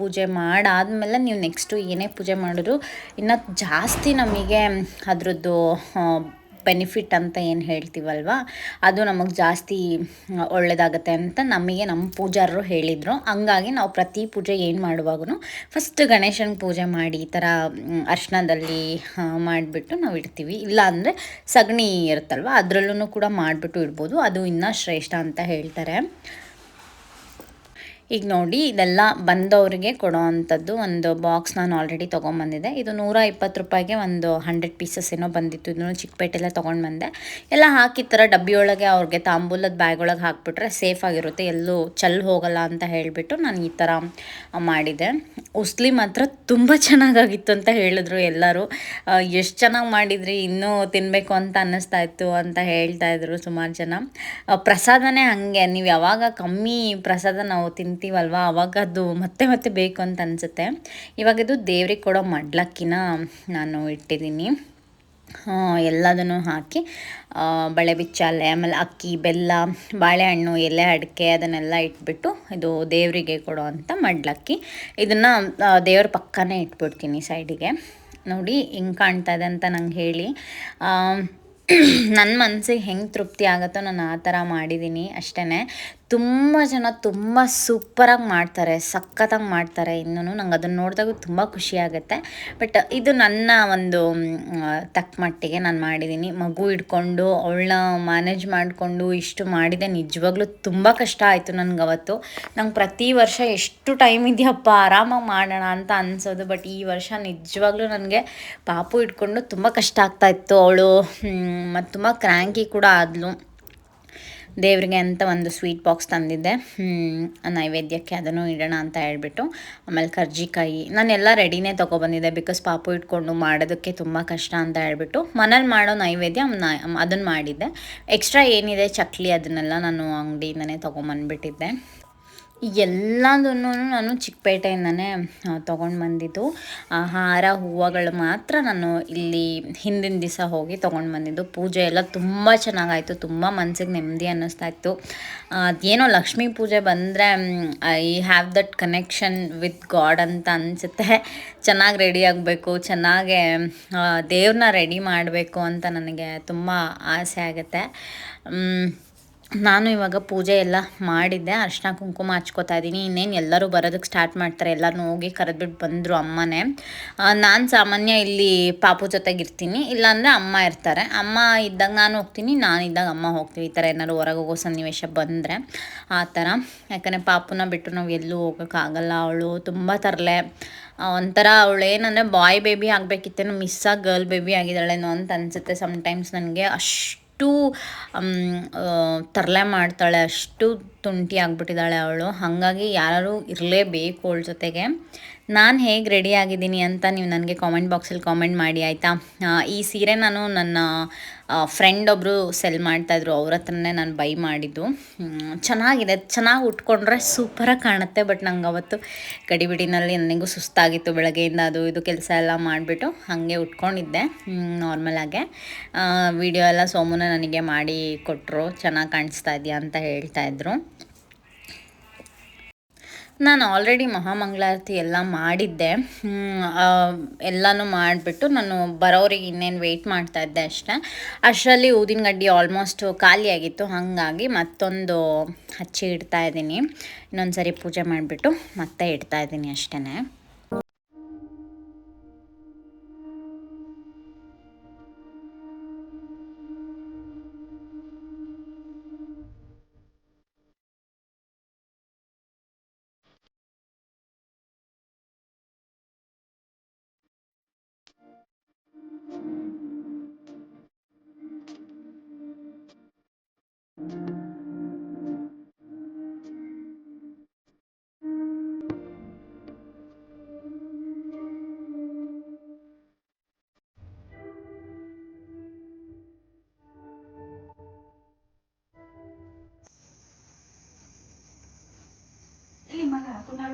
ಪೂಜೆ ಮಾಡಾದಮೇಲೆ ನೀವು ನೆಕ್ಸ್ಟು ಏನೇ ಪೂಜೆ ಮಾಡಿದ್ರು, ಇನ್ನು ಜಾಸ್ತಿ ನಮಗೆ ಅದರದ್ದು ಬೆನಿಫಿಟ್ ಅಂತ ಏನು ಹೇಳ್ತೀವಲ್ವ? ಅದು ನಮಗೆ ಜಾಸ್ತಿ ಒಳ್ಳೆಯದಾಗತ್ತೆ ಅಂತ ನಮಗೆ ನಮ್ಮ ಪೂಜಾರರು ಹೇಳಿದರು. ಹಂಗಾಗಿ ನಾವು ಪ್ರತಿ ಪೂಜೆ ಏನು ಮಾಡುವಾಗೂ ಫಸ್ಟ್ ಗಣೇಶನ ಪೂಜೆ ಮಾಡಿ ಈ ಥರ ಅರ್ಶನದಲ್ಲಿ ಮಾಡಿಬಿಟ್ಟು ನಾವು ಇಡ್ತೀವಿ. ಇಲ್ಲ ಅಂದರೆ ಸಗಣಿ ಇರುತ್ತಲ್ವ ಅದರಲ್ಲೂ ಕೂಡ ಮಾಡಿಬಿಟ್ಟು ಇಡ್ಬೋದು. ಅದು ಇನ್ನೂ ಶ್ರೇಷ್ಠ ಅಂತ ಹೇಳ್ತಾರೆ. ಈಗ ನೋಡಿ ಇದೆಲ್ಲ ಬಂದವರಿಗೆ ಕೊಡೋ ಅಂಥದ್ದು ಒಂದು ಬಾಕ್ಸ್ ನಾನು ಆಲ್ರೆಡಿ ತೊಗೊಂಬಂದಿದ್ದೆ ಇದು ನೂರ ಇಪ್ಪತ್ತು ರೂಪಾಯಿಗೆ ಒಂದು ಹಂಡ್ರೆಡ್ ಪೀಸಸ್ ಏನೋ ಬಂದಿತ್ತು. ಇದನ್ನು ಚಿಕ್ಕಪೇಟೆಲ್ಲ ತೊಗೊಂಡು ಬಂದೆ ಎಲ್ಲ ಹಾಕಿ ಥರ ಡಬ್ಬಿಯೊಳಗೆ ಅವ್ರಿಗೆ ತಾಂಬೂಲದ ಬ್ಯಾಗ್ ಒಳಗೆ ಹಾಕ್ಬಿಟ್ರೆ ಸೇಫ್ ಆಗಿರುತ್ತೆ. ಎಲ್ಲೂ ಚಲ್ ಹೋಗಲ್ಲ ಅಂತ ಹೇಳಿಬಿಟ್ಟು ನಾನು ಈ ಥರ ಮಾಡಿದೆ. ಉಸ್ಲಿ ಮಾತ್ರ ತುಂಬ ಚೆನ್ನಾಗಾಗಿತ್ತು ಅಂತ ಹೇಳಿದ್ರು ಎಲ್ಲರೂ. ಎಷ್ಟು ಚೆನ್ನಾಗಿ ಮಾಡಿದ್ರಿ, ಇನ್ನೂ ತಿನ್ನಬೇಕು ಅಂತ ಅನ್ನಿಸ್ತಾ ಇತ್ತು ಅಂತ ಹೇಳ್ತಾ ಇದ್ರು ಸುಮಾರು ಜನ. ಪ್ರಸಾದನೇ ಹಾಗೆ. ನೀವು ಯಾವಾಗ ಕಮ್ಮಿ ಪ್ರಸಾದ ನಾವು ತಿಂತೀವಿ ತಿಂತೀವಲ್ವ ಅವಾಗ ಅದು ಮತ್ತೆ ಮತ್ತೆ ಬೇಕು ಅಂತ ಅನಿಸುತ್ತೆ. ಇವಾಗ ಇದು ದೇವ್ರಿಗೆ ಕೊಡೋ ಮಡ್ಲಕ್ಕಿನ ನಾನು ಇಟ್ಟಿದ್ದೀನಿ. ಎಲ್ಲದನ್ನು ಹಾಕಿ ಬಳೆ ಬಿಚ್ಚಾಲೆ, ಆಮೇಲೆ ಅಕ್ಕಿ, ಬೆಲ್ಲ, ಬಾಳೆಹಣ್ಣು, ಎಲೆ, ಅಡಿಕೆ ಅದನ್ನೆಲ್ಲ ಇಟ್ಬಿಟ್ಟು ಇದು ದೇವರಿಗೆ ಕೊಡೋ ಅಂಥ ಮಡ್ಲಕ್ಕಿ. ಇದನ್ನು ದೇವ್ರ ಪಕ್ಕನೇ ಇಟ್ಬಿಡ್ತೀನಿ ಸೈಡಿಗೆ. ನೋಡಿ, ಹಿಂಗೆ ಕಾಣ್ತಾ ಇದೆ ಅಂತ ನಂಗೆ ಹೇಳಿ. ನನ್ನ ಮನಸ್ಸಿಗೆ ಹೆಂಗೆ ತೃಪ್ತಿ ಆಗುತ್ತೋ ನಾನು ಆ ಥರ ಮಾಡಿದ್ದೀನಿ ಅಷ್ಟೇ ತುಂಬ ಜನ ತುಂಬ ಸೂಪರಾಗಿ ಮಾಡ್ತಾರೆ, ಸಖತ್ತಾಗಿ ಮಾಡ್ತಾರೆ ಇನ್ನೂ ನಂಗೆ ಅದನ್ನು ನೋಡಿದಾಗ ತುಂಬ ಖುಷಿಯಾಗುತ್ತೆ ಬಟ್ ಇದು ನನ್ನ ಒಂದು ತಕ್ಕ ಮಟ್ಟಿಗೆ ನಾನು ಮಾಡಿದ್ದೀನಿ ಮಗು ಇಟ್ಕೊಂಡು ಅವಳನ್ನ ಮ್ಯಾನೇಜ್ ಮಾಡಿಕೊಂಡು ಇಷ್ಟು ಮಾಡಿದೆ ನಿಜವಾಗ್ಲೂ ತುಂಬ ಕಷ್ಟ ಆಯಿತು ನನಗೆ ಅವತ್ತು ನಂಗೆ ಪ್ರತಿ ವರ್ಷ ಎಷ್ಟು ಟೈಮ್ ಇದೆಯಪ್ಪ, ಆರಾಮಾಗಿ ಮಾಡೋಣ ಅಂತ ಅನಿಸೋದು, ಬಟ್ ಈ ವರ್ಷ ನಿಜವಾಗ್ಲೂ ನನಗೆ ಪಾಪು ಇಟ್ಕೊಂಡು ತುಂಬ ಕಷ್ಟ ಆಗ್ತಾಯಿತ್ತು ಅವಳು ಮತ್ತು ತುಂಬ ಕ್ರ್ಯಾಂಕಿ ಕೂಡ ಆದಳು ದೇವರಿಗೆ ಅಂತ ಒಂದು ಸ್ವೀಟ್ ಬಾಕ್ಸ್ ತಂದಿದ್ದೆ. ನೈವೇದ್ಯಕ್ಕೆ ಅದನ್ನು ಇಡೋಣ ಅಂತ ಹೇಳ್ಬಿಟ್ಟು, ಆಮೇಲೆ ಕರ್ಜಿಕಾಯಿ ನಾನೆಲ್ಲ ರೆಡಿನೇ ತೊಗೊಬಂದಿದ್ದೆ ಬಿಕಾಸ್ ಪಾಪು ಇಟ್ಕೊಂಡು ಮಾಡೋದಕ್ಕೆ ತುಂಬ ಕಷ್ಟ ಅಂತ ಹೇಳ್ಬಿಟ್ಟು, ಮನೇಲಿ ಮಾಡೋ ನೈವೇದ್ಯ ಅದನ್ನು ಮಾಡಿದ್ದೆ. ಎಕ್ಸ್ಟ್ರಾ ಏನಿದೆ? ಚಕ್ಲಿ ಅದನ್ನೆಲ್ಲ ನಾನು ಅಂಗಡಿಯಿಂದನೇ ತೊಗೊಂಬಂದ್ಬಿಟ್ಟಿದ್ದೆ. ಎಲ್ಲದನ್ನು ನಾನು ಚಿಕ್ಕಪೇಟೆಯಿಂದನೇ ತೊಗೊಂಡು ಬಂದಿದ್ದು. ಹಾರ ಹೂವುಗಳು ಮಾತ್ರ ನಾನು ಇಲ್ಲಿ ಹಿಂದಿನ ದಿವಸ ಹೋಗಿ ತೊಗೊಂಡು ಬಂದಿದ್ದು. ಪೂಜೆ ಎಲ್ಲ ತುಂಬ ಚೆನ್ನಾಗಾಯಿತು, ತುಂಬ ಮನಸ್ಸಿಗೆ ನೆಮ್ಮದಿ ಅನ್ನಿಸ್ತಾ ಇತ್ತು. ಅದೇನೋ ಲಕ್ಷ್ಮೀ ಪೂಜೆ ಬಂದರೆ I have that connection with God ಅಂತ ಅನಿಸುತ್ತೆ. ಚೆನ್ನಾಗಿ ರೆಡಿ ಆಗಬೇಕು, ಚೆನ್ನಾಗೆ ದೇವ್ರನ್ನ ರೆಡಿ ಮಾಡಬೇಕು ಅಂತ ನನಗೆ ತುಂಬ ಆಸೆ ಆಗುತ್ತೆ. ನಾನು ಇವಾಗ ಪೂಜೆ ಎಲ್ಲ ಮಾಡಿದ್ದೆ ಅರ್ಶಿನ ಕುಂಕುಮ ಹಚ್ಕೋತಾ ಇದ್ದೀನಿ. ಇನ್ನೇನು ಎಲ್ಲರೂ ಬರೋದಕ್ಕೆ ಸ್ಟಾರ್ಟ್ ಮಾಡ್ತಾರೆ. ಎಲ್ಲರೂ ಹೋಗಿ ಕರೆದ್ಬಿಟ್ಟು ಬಂದರು ಅಮ್ಮನೇ. ನಾನು ಸಾಮಾನ್ಯ ಇಲ್ಲಿ ಪಾಪು ಜೊತೆಗೆ ಇರ್ತೀನಿ. ಇಲ್ಲಾಂದರೆ ಅಮ್ಮ ಇರ್ತಾರೆ. ಅಮ್ಮ ಇದ್ದಾಗ ನಾನು ಹೋಗ್ತೀನಿ, ನಾನು ಇದ್ದಾಗ ಅಮ್ಮ ಹೋಗ್ತೀವಿ. ಈ ಥರ ಏನಾದ್ರು ಹೊರಗೆ ಹೋಗೋ ಸನ್ನಿವೇಶ ಬಂದರೆ ಆ ಥರ ಯಾಕಂದರೆ ಪಾಪುನ ಬಿಟ್ಟು ನಾವು ಎಲ್ಲೂ ಹೋಗೋಕ್ಕಾಗಲ್ಲ ಅವಳು ತುಂಬ ತರಲೆ. ಒಂಥರ ಅವಳು ಏನಂದರೆ ಬಾಯ್ ಬೇಬಿ ಆಗಬೇಕಿತ್ತೇನೋ ಮಿಸ್ಸಾಗಿ ಗರ್ಲ್ ಬೇಬಿ ಆಗಿದ್ದಾಳೇನೋ ಅಂತ ಅನಿಸುತ್ತೆ ಸಮ್ಟೈಮ್ಸ್ ನನಗೆ. ಅಷ್ಟು ಅಷ್ಟು ತರಲೆ ಮಾಡ್ತಾಳೆ ಅಷ್ಟು ತುಂಟಿ ಆಗಿಬಿಟ್ಟಿದ್ದಾಳೆ ಅವಳು. ಹಾಗಾಗಿ ಯಾರು ಇರಲೇಬೇಕು ಅವಳ ಜೊತೆಗೆ. ನಾನು ಹೇಗೆ ರೆಡಿ ಆಗಿದ್ದೀನಿ ಅಂತ ನೀವು ನನಗೆ ಕಾಮೆಂಟ್ ಬಾಕ್ಸಲ್ಲಿ ಕಾಮೆಂಟ್ ಮಾಡಿ, ಆಯಿತಾ? ಈ ಸೀರೆ ನಾನು ನನ್ನ ಫ್ರೆಂಡ್ ಒಬ್ಬರು ಸೆಲ್ ಮಾಡ್ತಾಯಿದ್ರು ಅವ್ರ ಹತ್ರನೇ ನಾನು ಬೈ ಮಾಡಿದ್ದು. ಚೆನ್ನಾಗಿದೆ. ಚೆನ್ನಾಗಿ ಉಟ್ಕೊಂಡ್ರೆ ಸೂಪರಾಗಿ ಕಾಣುತ್ತೆ ಬಟ್ ನಂಗೆ ಅವತ್ತು ಗಡಿಬಿಡಿನಲ್ಲಿ ನನಗೂ ಸುಸ್ತಾಗಿತ್ತು ಬೆಳಗ್ಗೆಯಿಂದ. ಅದು ಇದು ಕೆಲಸ ಎಲ್ಲ ಮಾಡಿಬಿಟ್ಟು ಹಾಗೆ ಉಟ್ಕೊಂಡಿದ್ದೆ. ನಾರ್ಮಲಾಗೆ ವಿಡಿಯೋ ಎಲ್ಲ ಸೋಮುನ ನನಗೆ ಮಾಡಿ ಕೊಟ್ಟರು ಚೆನ್ನಾಗಿ ಕಾಣಿಸ್ತಾ ಇದೆಯಾ ಅಂತ ಹೇಳ್ತಾಯಿದ್ರು ನಾನು ಆಲ್ರೆಡಿ ಮಹಾಮಂಗಳಾರತಿ ಎಲ್ಲ ಮಾಡಿದ್ದೆ. ಎಲ್ಲನೂ ಮಾಡಿಬಿಟ್ಟು ನಾನು ಬರೋರಿಗೆ ಇನ್ನೇನು ವೆಯ್ಟ್ ಮಾಡ್ತಾ ಇದ್ದೆ ಅಷ್ಟೇ. ಅಷ್ಟರಲ್ಲಿ ಊದಿನ ಗಡ್ಡಿ ಆಲ್ಮೋಸ್ಟ್ ಖಾಲಿಯಾಗಿತ್ತು ಹಾಗಾಗಿ ಮತ್ತೊಂದು ಹಚ್ಚಿ ಇಡ್ತಾ ಇದ್ದೀನಿ. ಇನ್ನೊಂದು ಸರಿ ಪೂಜೆ ಮಾಡಿಬಿಟ್ಟು ಮತ್ತೆ ಇಡ್ತಾ ಇದ್ದೀನಿ ಅಷ್ಟೇ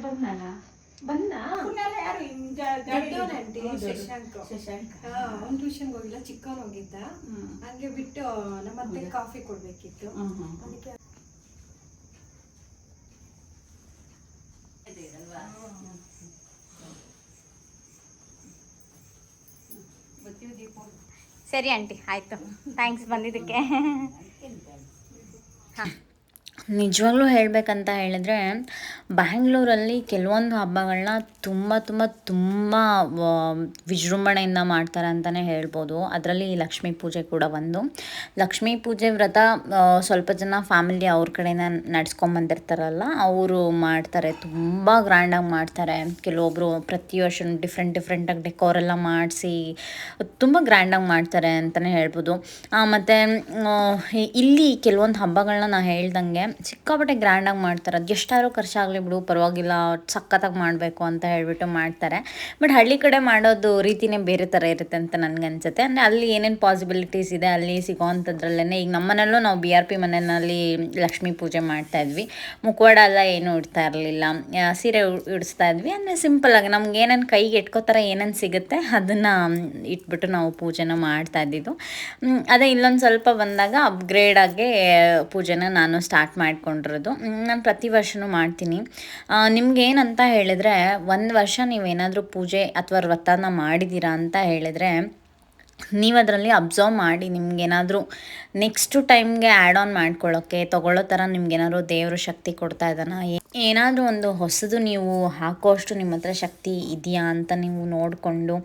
ಬಂದಲ್ಲ ಬಂದ? ಕುನಾಲ್ ಯಾರು. ಶಶಾಂಕ್. ಶಶಾಂಕ್. ಅವ್ನು ಟ್ಯೂಷನ್ಗೆ ಹೋಗಿಲ್ಲ ಚಿಕ್ಕವನ್ ಹೋಗಿದ್ದ. ಹಂಗೆ ಬಿಟ್ಟು ನಮ್ಮತ್ತೆ ಕಾಫಿ ಕೊಡ್ಬೇಕಿತ್ತು. ಹ್ಮ್, ಹ್ಮ್. ಅದಕ್ಕೆ ಸರಿ ಆಂಟಿ ಆಯ್ತು. ಥ್ಯಾಂಕ್ಸ್ ಬಂದಿದ್ದಕ್ಕೆ. ಹಾಂ. ನಿಜವಾಗ್ಲೂ ಹೇಳಬೇಕಂತ ಹೇಳಿದ್ರೆ, ಬ್ಯಾಂಗ್ಳೂರಲ್ಲಿ ಕೆಲವೊಂದು ಹಬ್ಬಗಳನ್ನ ತುಂಬ ತುಂಬ ತುಂಬ ವಿಜೃಂಭಣೆಯಿಂದ ಮಾಡ್ತಾರೆ ಅಂತಲೇ ಹೇಳ್ಬೋದು. ಅದರಲ್ಲಿ ಲಕ್ಷ್ಮೀ ಪೂಜೆ ಕೂಡ ಒಂದು. ಲಕ್ಷ್ಮೀ ಪೂಜೆ ವ್ರತ ಸ್ವಲ್ಪ ಜನ ಫ್ಯಾಮಿಲಿ ಅವ್ರ ಕಡೆಯಿಂದ ನಡ್ಸ್ಕೊಂಬಂದಿರ್ತಾರಲ್ಲ ಅವರು ಮಾಡ್ತಾರೆ. ತುಂಬ ಗ್ರ್ಯಾಂಡಾಗಿ ಮಾಡ್ತಾರೆ. ಕೆಲವೊಬ್ಬರು ಪ್ರತಿ ವರ್ಷ ಡಿಫ್ರೆಂಟ್ ಡಿಫ್ರೆಂಟಾಗಿ ಡೆಕೋರೆಲ್ಲ ಮಾಡಿಸಿ, ತುಂಬ ಗ್ರ್ಯಾಂಡಾಗಿ ಮಾಡ್ತಾರೆ ಅಂತಲೇ ಹೇಳ್ಬೋದು. ಮತ್ತು ಇಲ್ಲಿ ಕೆಲವೊಂದು ಹಬ್ಬಗಳನ್ನ ನಾನು ಹೇಳ್ದಂಗೆ ಸಿಕ್ಕಾಪಟ್ಟೆ ಗ್ರ್ಯಾಂಡಾಗಿ ಮಾಡ್ತಾರೆ. ಅದು ಎಷ್ಟಾದ್ರೂ ಖರ್ಚಾಗಲಿ ಬಿಡು, ಪರವಾಗಿಲ್ಲ, ಸಖತ್ತಾಗಿ ಮಾಡಬೇಕು ಅಂತ ಹೇಳಿಬಿಟ್ಟು ಮಾಡ್ತಾರೆ. ಬಟ್ ಹಳ್ಳಿ ಕಡೆ ಮಾಡೋದು ರೀತಿನೇ ಬೇರೆ ಥರ ಇರುತ್ತೆ ಅಂತ ನನಗನ್ಸುತ್ತೆ ಅಂದರೆ ಅಲ್ಲಿ ಏನೇನು ಪಾಸಿಬಿಲಿಟೀಸ್ ಇದೆ, ಅಲ್ಲಿ ಸಿಗೋವಂಥದ್ರಲ್ಲೇ ಈಗ ನಮ್ಮನೆಯಲ್ಲೂ ನಾವು ಬಿ ಆರ್ ಪಿ ಮನೆಯಲ್ಲಿ ಲಕ್ಷ್ಮೀ ಪೂಜೆ ಮಾಡ್ತಾ ಇದ್ವಿ. ಮುಖವಾಡ ಎಲ್ಲ ಏನು ಇಡ್ತಾ ಇರಲಿಲ್ಲ. ಸೀರೆ ಉಡಿಸ್ತಾ ಇದ್ವಿ. ಅಂದರೆ ಸಿಂಪಲ್ಲಾಗಿ ನಮ್ಗೆ ಏನೇನು ಕೈಗೆ ಇಟ್ಕೋತಾರೆ ಏನೇನು ಸಿಗುತ್ತೆ ಅದನ್ನು ಇಟ್ಬಿಟ್ಟು ನಾವು ಪೂಜೆನ ಮಾಡ್ತಾ ಇದ್ದಿದ್ದು. ಅದೇ ಇಲ್ಲೊಂದು ಸ್ವಲ್ಪ ಬಂದಾಗ ಅಪ್ಗ್ರೇಡ್ ಆಗಿ ಪೂಜೆನ ನಾನು ಸ್ಟಾರ್ಟ್ ಮಾಡ್ಕೊಂಡಿರೋದು. ನಾನು ಪ್ರತಿ ವರ್ಷನೂ ಮಾಡ್ತೀನಿ. ನಿಮ್ಗೆ ಏನಂತ ಹೇಳಿದ್ರೆ, ಒಂದು ವರ್ಷ ನೀವೇನಾದರೂ ಪೂಜೆ ಅಥವಾ ವ್ರತನ ಮಾಡಿದ್ದೀರಾ ಅಂತ ಹೇಳಿದರೆ ನೀವು ಅದರಲ್ಲಿ ಅಬ್ಸರ್ವ್ ಮಾಡಿ ನಿಮ್ಗೇನಾದರೂ ನೆಕ್ಸ್ಟು ಟೈಮ್ಗೆ ಆ್ಯಡ್ ಆನ್ ಮಾಡ್ಕೊಳ್ಳೋಕ್ಕೆ ತೊಗೊಳ್ಳೋ ಥರ ನಿಮ್ಗೇನಾದ್ರು ದೇವರು ಶಕ್ತಿ ಕೊಡ್ತಾ ಇದ್ದಾನ ಏನಾದರೂ ಒಂದು ಹೊಸದು ನೀವು ಹಾಕೋಷ್ಟು ನಿಮ್ಮ ಹತ್ರ ಶಕ್ತಿ ಇದೆಯಾ ಅಂತ ನೀವು ನೋಡಿಕೊಂಡು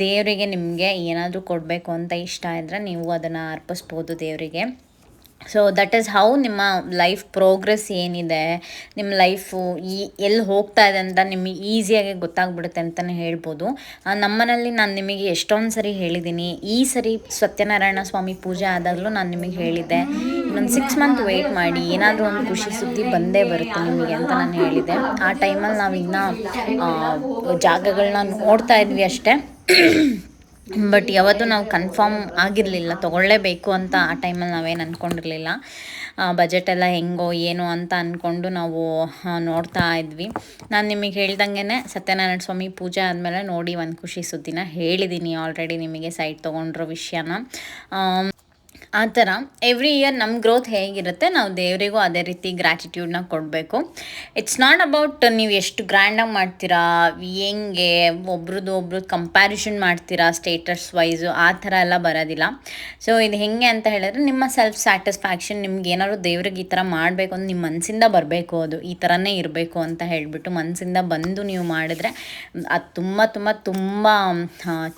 ದೇವರಿಗೆ ನಿಮಗೆ ಏನಾದರೂ ಕೊಡಬೇಕು ಅಂತ ಇಷ್ಟ ಇದ್ದರೆ ನೀವು ಅದನ್ನು ಅರ್ಪಿಸ್ಬೋದು ದೇವರಿಗೆ. ಸೊ ದಟ್ ಈಸ್ ಹೌ ನಿಮ್ಮ ಲೈಫ್ ಪ್ರೋಗ್ರೆಸ್ ಏನಿದೆ, ನಿಮ್ಮ ಲೈಫು ಈ ಎಲ್ಲಿ ಹೋಗ್ತಾ ಇದೆ ಅಂತ ನಿಮಗೆ ಈಸಿಯಾಗಿ ಗೊತ್ತಾಗ್ಬಿಡುತ್ತೆ ಅಂತಲೇ ಹೇಳ್ಬೋದು. ನಮ್ಮನಲ್ಲಿ ನಮ್ಮನೇಲಿ ನಾನು ನಿಮಗೆ ಎಷ್ಟೊಂದು ಸರಿ ಹೇಳಿದ್ದೀನಿ. ಈ ಸರಿ ಸತ್ಯನಾರಾಯಣ ಸ್ವಾಮಿ ಪೂಜೆ ಆದಾಗಲೂ ನಾನು ನಿಮಗೆ ಹೇಳಿದ್ದೆ. ಇನ್ನೊಂದು ಸಿಕ್ಸ್ ಮಂತ್ ವೆಯ್ಟ್ ಮಾಡಿ, ಏನಾದರೂ ಒಂದು ಖುಷಿ ಸುದ್ದಿ ಬಂದೇ ಬರುತ್ತೆ ನಿಮಗೆ ಅಂತ ನಾನು ಹೇಳಿದ್ದೆ. ಆ ಟೈಮಲ್ಲಿ ನಾವು ಇನ್ನೂ ಜಾಗಗಳನ್ನ ನೋಡ್ತಾ ಇದ್ವಿ ಅಷ್ಟೇ. ಬಟ್ ಯಾವತ್ತೂ ನಾವು ಕನ್ಫರ್ಮ್ ಆಗಿರಲಿಲ್ಲ, ತೊಗೊಳ್ಳೇಬೇಕು ಅಂತ ಆ ಟೈಮಲ್ಲಿ ನಾವೇನು ಅಂದ್ಕೊಂಡಿರಲಿಲ್ಲ ಬಜೆಟ್ ಎಲ್ಲ ಹೆಂಗೋ ಏನೋ ಅಂತ ಅಂದ್ಕೊಂಡು ನಾವು ನೋಡ್ತಾ ಇದ್ವಿ. ನಾನು ನಿಮಗೆ ಹೇಳ್ದಂಗೆ ಸತ್ಯನಾರಾಯಣ ಸ್ವಾಮಿ ಪೂಜೆ ಆದಮೇಲೆ ನೋಡಿ ಒಂದು ಖುಷಿ ಸುದ್ದಿನ ಹೇಳಿದ್ದೀನಿ ಆಲ್ರೆಡಿ ನಿಮಗೆ ಸೈಟ್ ತೊಗೊಂಡಿರೋ ವಿಷಯನ. ಆ ಥರ ಎವ್ರಿ ಇಯರ್ ನಮ್ಮ ಗ್ರೋತ್ ಹೇಗಿರುತ್ತೆ, ನಾವು ದೇವರಿಗೂ ಅದೇ ರೀತಿ ಗ್ರ್ಯಾಟಿಟ್ಯೂಡ್ನ ಕೊಡಬೇಕು. ಇಟ್ಸ್ ನಾಟ್ ಅಬೌಟ್ ನೀವು ಎಷ್ಟು ಗ್ರ್ಯಾಂಡಾಗಿ ಮಾಡ್ತೀರಾ, ಹೆಂಗೆ ಒಬ್ರದ್ದು ಒಬ್ರದ್ದು ಕಂಪ್ಯಾರಿಷನ್ ಮಾಡ್ತೀರಾ ಸ್ಟೇಟಸ್ ವೈಸು ಆ ಥರ ಎಲ್ಲ ಬರೋದಿಲ್ಲ. ಸೊ ಇದು ಹೆಂಗೆ ಅಂತ ಹೇಳಿದ್ರೆ, ನಿಮ್ಮ ಸೆಲ್ಫ್ ಸ್ಯಾಟಿಸ್ಫ್ಯಾಕ್ಷನ್ ನಿಮ್ಗೆ ಏನಾದ್ರು ದೇವ್ರಿಗೆ ಈ ಥರ ಮಾಡಬೇಕು ಅಂತ ನಿಮ್ಮ ಮನಸ್ಸಿಂದ ಬರಬೇಕು ಅದು, ಈ ಥರನೇ ಇರಬೇಕು ಅಂತ ಹೇಳಿಬಿಟ್ಟು ಮನಸ್ಸಿಂದ ಬಂದು ನೀವು ಮಾಡಿದ್ರೆ ಅದು ತುಂಬ ತುಂಬ ತುಂಬ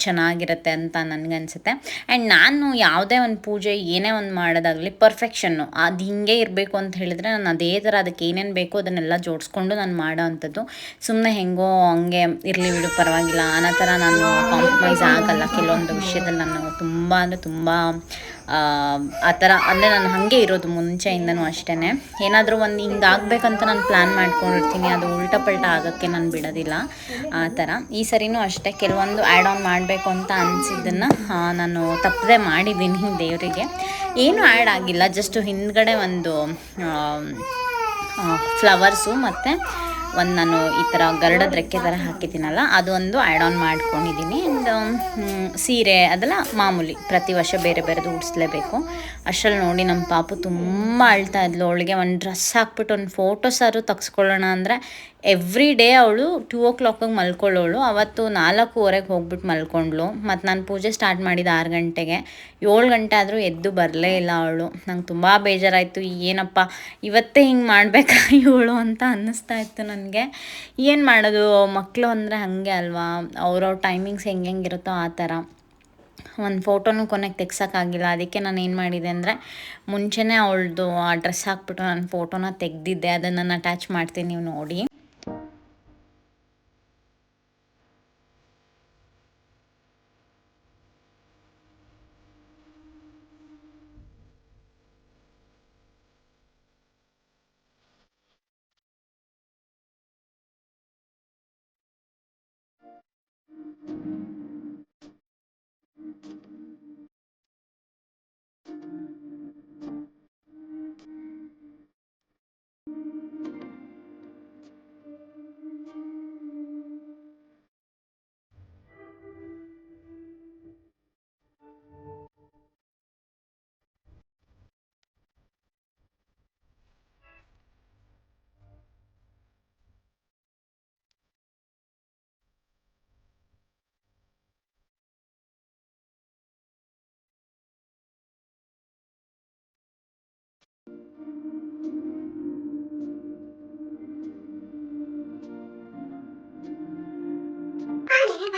ಚೆನ್ನಾಗಿರುತ್ತೆ ಅಂತ ನನಗನ್ಸುತ್ತೆ. ಆ್ಯಂಡ್ ನಾನು ಯಾವುದೇ ಒಂದು ಪೂಜೆ ಏನೇ ಒಂದು ಮಾಡೋದಾಗಲಿ ಪರ್ಫೆಕ್ಷನ್ನು ಅದು ಹಿಂಗೆ ಇರಬೇಕು ಅಂತ ಹೇಳಿದ್ರೆ ನಾನು ಅದೇ ಥರ ಅದಕ್ಕೆ ಏನೇನು ಬೇಕೋ ಅದನ್ನೆಲ್ಲ ಜೋಡಿಸ್ಕೊಂಡು ನಾನು ಮಾಡೋ ಅಂಥದ್ದು. ಸುಮ್ಮನೆ ಹೆಂಗೋ ಹಂಗೆ ಇರಲಿ ಬಿಡು, ಪರವಾಗಿಲ್ಲ. ಅನ್ನೋ ಥರ ನಾನು ಕಾಂಪ್ರಮೈಸ್ ಆಗಲ್ಲ. ಕೆಲವೊಂದು ವಿಷಯದಲ್ಲಿ ನಾನು ತುಂಬ ಅಂದರೆ ತುಂಬ ಆ ಥರ, ಅಂದರೆ ನಾನು ಹಾಗೆ ಇರೋದು ಮುಂಚೆಯಿಂದನೂ ಅಷ್ಟೇ ಏನಾದರೂ ಒಂದು ಹಿಂಗೆ ಆಗಬೇಕಂತ ನಾನು ಪ್ಲ್ಯಾನ್ ಮಾಡ್ಕೊಂಡಿರ್ತೀನಿ. ಅದು ಉಲ್ಟಾ ಪಲ್ಟಾ ಆಗೋಕ್ಕೆ ನಾನು ಬಿಡೋದಿಲ್ಲ. ಆ ಥರ. ಈ ಸರಿನೂ ಅಷ್ಟೇ. ಕೆಲವೊಂದು ಆ್ಯಡ್ ಆನ್ ಮಾಡಬೇಕು ಅಂತ ಅನಿಸಿದ್ದನ್ನು ನಾನು ತಪ್ಪದೆ ಮಾಡಿದ್ದೀನಿ ದೇವರಿಗೆ. ಏನೂ ಆ್ಯಡ್ ಆಗಿಲ್ಲ. ಜಸ್ಟ್ ಹಿಂದ್ಗಡೆ ಒಂದು ಫ್ಲವರ್ಸು ಮತ್ತು ಒಂದು ನಾನು ಈ ಥರ ಗರಡದ ರೆಕ್ಕೆ ಥರ ಹಾಕಿದ್ದೀನಲ್ಲ ಅದೊಂದು ಆ್ಯಡ್ ಆನ್ ಮಾಡ್ಕೊಂಡಿದ್ದೀನಿ. ಆ್ಯಂಡ್ ಸೀರೆ ಅದೆಲ್ಲ ಮಾಮೂಲಿ, ಪ್ರತಿ ವರ್ಷ ಬೇರೆ ಬೇರೆದು ಉಡಿಸ್ಲೇಬೇಕು. ಅಷ್ಟರಲ್ಲಿ ನೋಡಿ ನಮ್ಮ ಪಾಪು ತುಂಬ ಅಳ್ತಾ ಇದ್ಲು. ಅವಳಿಗೆ ಒಂದು ಡ್ರೆಸ್ ಹಾಕ್ಬಿಟ್ಟು ಒಂದು ಫೋಟೋಸಾರು ತೆಗ್ಸ್ಕೊಳ್ಳೋಣ ಅಂದರೆ ಎವ್ರಿ ಡೇ ಅವಳು ಟೂ ಓ ಕ್ಲಾಕಿಗೆ ಮಲ್ಕೊಳ್ಳೋಳು. ಅವತ್ತು ನಾಲ್ಕೂವರೆಗೆ ಹೋಗ್ಬಿಟ್ಟು ಮಲ್ಕೊಂಡ್ಳು. ಮತ್ತು ನಾನು ಪೂಜೆ ಸ್ಟಾರ್ಟ್ ಮಾಡಿದ ಆರು ಗಂಟೆಗೆ. ಏಳು ಗಂಟೆ ಆದರೂ ಎದ್ದು ಬರಲೇ ಇಲ್ಲ ಅವಳು. ನಂಗೆ ತುಂಬ ಬೇಜಾರಾಯಿತು. ಏನಪ್ಪ, ಇವತ್ತೇ ಹಿಂಗೆ ಮಾಡಬೇಕಾ ಇವಳು ಅಂತ ಅನ್ನಿಸ್ತಾ ಇತ್ತು ನನಗೆ. ಏನು ಮಾಡೋದು? ಮಕ್ಕಳು ಅಂದರೆ ಹಾಗೆ ಅಲ್ವಾ? ಅವ್ರವ್ರ ಟೈಮಿಂಗ್ಸ್ ಹೆಂಗೆ ಹೆಂಗಿರುತ್ತೋ ಆ ಥರ. ಒಂದು ಫೋಟೋನು ಕೊನೆಗೆ ತೆಗ್ಸೋಕ್ಕಾಗಿಲ್ಲ. ಅದಕ್ಕೆ ನಾನು ಏನು ಮಾಡಿದೆ ಅಂದರೆ, ಮುಂಚೆನೇ ಅವಳದು ಆ ಡ್ರೆಸ್ ಹಾಕ್ಬಿಟ್ಟು ನಾನು ಫೋಟೋನ ತೆಗೆದಿದ್ದೆ. ಅದನ್ನು ನಾನು ಅಟ್ಯಾಚ್ ಮಾಡ್ತೀನಿ ನೀವು ನೋಡಿ.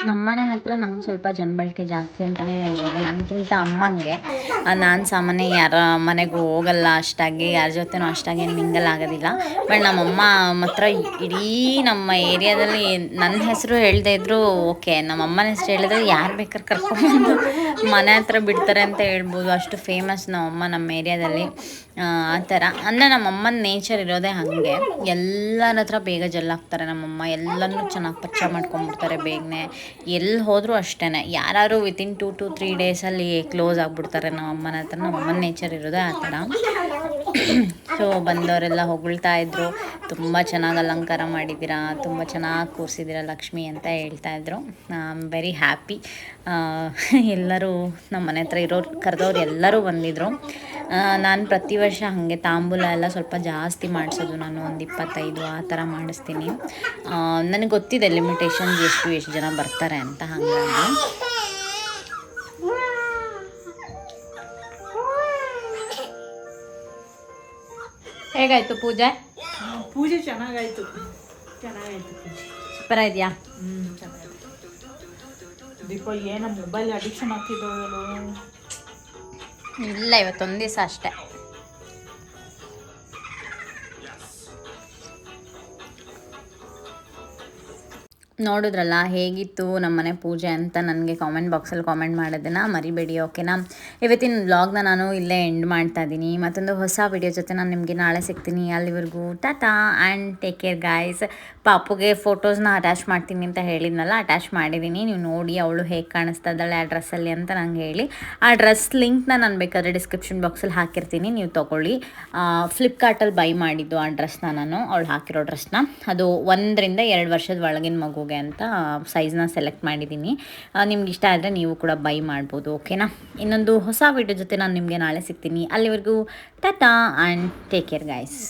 ನಮ್ಮನೆ ಹತ್ರ ನಮ್ಗೆ ಸ್ವಲ್ಪ ಜನಬಳಕೆ ಜಾಸ್ತಿ ಅಂತಲೇ ಹೇಳ್ಬೋದು. ನನಗಿಂತ ಅಮ್ಮಂಗೆ. ನಾನು ಸಾಮಾನ್ಯ ಯಾರ ಮನೆಗೂ ಹೋಗಲ್ಲ. ಅಷ್ಟಾಗಿ ಯಾರ ಜೊತೆನೂ ಅಷ್ಟಾಗಿ ಮಿಂಗಲ್ ಆಗೋದಿಲ್ಲ. ಬಟ್ ನಮ್ಮಮ್ಮ ಮಾತ್ರ ಇಡೀ ನಮ್ಮ ಏರಿಯಾದಲ್ಲಿ ನನ್ನ ಹೆಸರು ಹೇಳದೇ ಇದ್ದರೂ ಓಕೆ ನಮ್ಮ ಅಮ್ಮನ ಹೆಸರು ಹೇಳಿದ್ರೆ ಯಾರು ಬೇಕಾದ್ರೆ ಕರ್ಕೊಂಬಂದು ಮನೆ ಹತ್ರ ಬಿಡ್ತಾರೆ ಅಂತ ಹೇಳ್ಬೋದು. ಅಷ್ಟು ಫೇಮಸ್ ನಮ್ಮಮ್ಮ ನಮ್ಮ ಏರಿಯಾದಲ್ಲಿ ಆ ಥರ. ಅಂದರೆ ನಮ್ಮಮ್ಮನ ನೇಚರ್ ಇರೋದೇ ಹಾಗೆ. ಎಲ್ಲರ ಹತ್ರ ಬೇಗ ಜಲ್ಲಾಕ್ತಾರೆ ನಮ್ಮಮ್ಮ. ಎಲ್ಲನೂ ಚೆನ್ನಾಗಿ ಪಚ್ಚ ಮಾಡ್ಕೊಂಬಿಡ್ತಾರೆ ಬೇಗನೆ. ಎಲ್ಲಿ ಹೋದರೂ ಅಷ್ಟೇ ಯಾರು ವಿತಿನ್ ಟು ಟು ತ್ರೀ ಡೇಸಲ್ಲಿ ಕ್ಲೋಸ್ ಆಗಿಬಿಡ್ತಾರೆ ನಮ್ಮಮ್ಮನ ಹತ್ರ. ನಮ್ಮಮ್ಮನ ನೇಚರ್ ಇರೋದೇ ಆ ಥರ. ಸೊ ಬಂದವರೆಲ್ಲ ಹೊಗಳ್ತಾ ಇದ್ರು. ತುಂಬ ಚೆನ್ನಾಗಿ ಅಲಂಕಾರ ಮಾಡಿದ್ದೀರಾ ತುಂಬ ಚೆನ್ನಾಗಿ ಕೂರಿಸಿದ್ದೀರಾ ಲಕ್ಷ್ಮಿ ಅಂತ ಹೇಳ್ತಾ ಇದ್ರು. ಐ ಆಮ್ ವೆರಿ ಹ್ಯಾಪಿ ಎಲ್ಲರೂ ನಮ್ಮ ಮನೆ ಹತ್ರ ಇರೋರು, ಕರೆದವ್ರು ಎಲ್ಲರೂ ಬಂದಿದ್ರು. ನಾನು ಪ್ರತಿ ವರ್ಷ ಹಾಗೆ ತಾಂಬೂಲ ಎಲ್ಲ ಸ್ವಲ್ಪ ಜಾಸ್ತಿ ಮಾಡಿಸೋದು. ನಾನು ಒಂದು ಇಪ್ಪತ್ತೈದು ಆ ಥರ ಮಾಡಿಸ್ತೀನಿ. ನನಗೆ ಗೊತ್ತಿದೆ ಲಿಮಿಟೇಷನ್ಸ್ ಎಷ್ಟು ಎಷ್ಟು ಜನ ಬರ್ತಾರೆ ಅಂತ ಹಾಗಾಗಿ. ಹೇಗಾಯ್ತು ಪೂಜೆ? ಪೂಜೆ ಚೆನ್ನಾಗಾಯ್ತು. ಚೆನ್ನಾಗಾಯ್ತು ಸೂಪರ್ ಇದೆಯಾ ದೀಪ ಮೊಬೈಲ್ ಅಡಿಕ್ಷನ್ ಇಲ್ಲ ಇವತ್ತೊಂದು ದಿವಸ ಅಷ್ಟೇ. ನೋಡಿದ್ರಲ್ಲ ಹೇಗಿತ್ತು ನಮ್ಮನೆ ಪೂಜೆ ಅಂತ ನನಗೆ ಕಾಮೆಂಟ್ ಬಾಕ್ಸಲ್ಲಿ ಕಾಮೆಂಟ್ ಮಾಡೋದನ್ನು ಮರಿಬೇಡಿ ಓಕೆನಾ ಇವತ್ತಿನ ವ್ಲಾಗ್ನ ನಾನು ಇಲ್ಲೇ ಎಂಡ್ ಮಾಡ್ತಾ ಇದ್ದೀನಿ ಮತ್ತೊಂದು ಹೊಸ ವಿಡಿಯೋ ಜೊತೆ ನಾನು ನಿಮಗೆ ನಾಳೆ ಸಿಗ್ತೀನಿ. ಅಲ್ಲಿವರೆಗೂ Tata and take care guys ಪಾಪುಗೆ ಫೋಟೋಸ್ನ ಅಟ್ಯಾಚ್ ಮಾಡ್ತೀನಿ ಅಂತ ಹೇಳಿದ್ನಲ್ಲ ಅಟ್ಯಾಚ್ ಮಾಡಿದ್ದೀನಿ ನೀವು ನೋಡಿ ಅವಳು ಹೇಗೆ ಕಾಣಿಸ್ತಾ ಇದ್ದಾಳೆ ಆ ಡ್ರೆಸ್ಸಲ್ಲಿ ಅಂತ ನಂಗೆ ಹೇಳಿ. ಆ ಡ್ರೆಸ್ ಲಿಂಕ್ನ ನಾನು ಬೇಕಾದರೆ ಡಿಸ್ಕ್ರಿಪ್ಷನ್ ಬಾಕ್ಸಲ್ಲಿ ಹಾಕಿರ್ತೀನಿ. ನೀವು ತೊಗೊಳ್ಳಿ. ಫ್ಲಿಪ್ಕಾರ್ಟಲ್ಲಿ ಬೈ ಮಾಡಿದ್ದು ಆ ಡ್ರೆಸ್ನ ನಾನು. ಅವಳು ಹಾಕಿರೋ ಡ್ರೆಸ್ನ ಅದು ಒಂದರಿಂದ ಎರಡು ವರ್ಷದ ಒಳಗಿನ ಮಗುಗೆ ಅಂತ ಸೈಜ್ನ ಸೆಲೆಕ್ಟ್ ಮಾಡಿದ್ದೀನಿ ನಿಮ್ಗೆ ಇಷ್ಟ ಆದರೆ ನೀವು ಕೂಡ ಬೈ ಮಾಡ್ಬೋದು ಓಕೆನಾ ಇನ್ನೊಂದು ಹೊಸ ವಿಡಿಯೋ ಜೊತೆ ನಾನು ನಿಮಗೆ ನಾಳೆ ಸಿಗ್ತೀನಿ. ಅಲ್ಲಿವರೆಗೂ Tata and take care guys